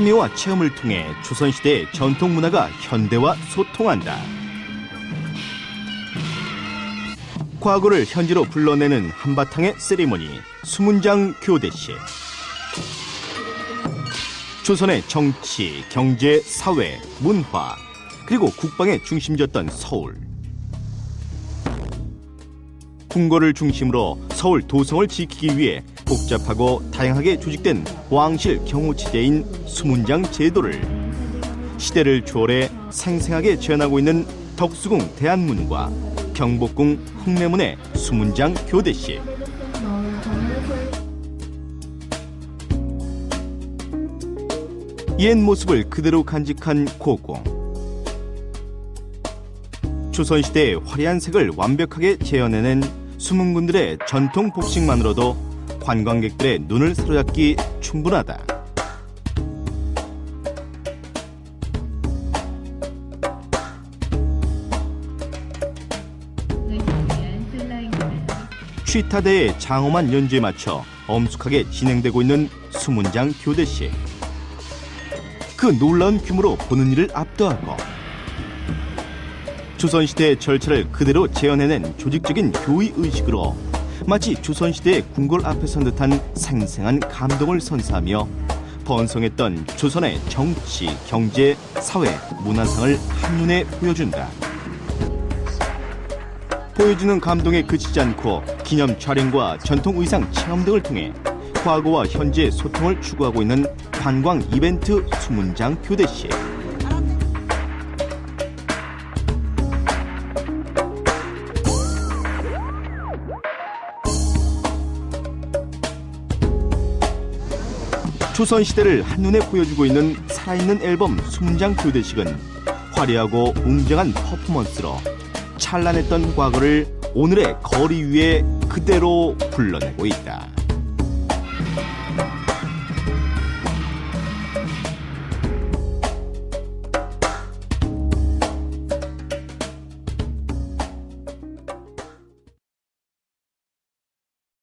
참여와 체험을 통해 조선시대의 전통 문화가 현대와 소통한다. 과거를 현재로 불러내는 한바탕의 세리머니 수문장 교대식. 조선의 정치, 경제, 사회, 문화 그리고 국방의 중심지였던 서울. 궁궐을 중심으로 서울 도성을 지키기 위해 복잡하고 다양하게 조직된 왕실 경호체제인 수문장 제도를 시대를 초월해 생생하게 재현하고 있는 덕수궁 대한문과 경복궁 흑내문의 수문장 교대식. 옛 모습을 그대로 간직한 고궁. 조선시대의 화려한 색을 완벽하게 재현해낸 수문군들의 전통 복식만으로도 관광객들의 눈을 사로잡기 충분하다. 취타대의 장엄한 연주에 맞춰 엄숙하게 진행되고 있는 수문장 교대식. 그 놀라운 규모로 보는 이를 압도하고 조선시대의 절차를 그대로 재현해낸 조직적인 교의 의식으로 마치 조선시대의 궁궐 앞에 선 듯한 생생한 감동을 선사하며 번성했던 조선의 정치, 경제, 사회, 문화상을 한눈에 보여준다. 보여주는 감동에 그치지 않고 기념 촬영과 전통 의상 체험 등을 통해 과거와 현재의 소통을 추구하고 있는 관광 이벤트 수문장 교대식. 조선 시대를 한눈에 보여주고 있는 살아있는 앨범 수문장 교대식은 화려하고 웅장한 퍼포먼스로 찬란했던 과거를 오늘의 거리 위에 그대로 불러내고 있다.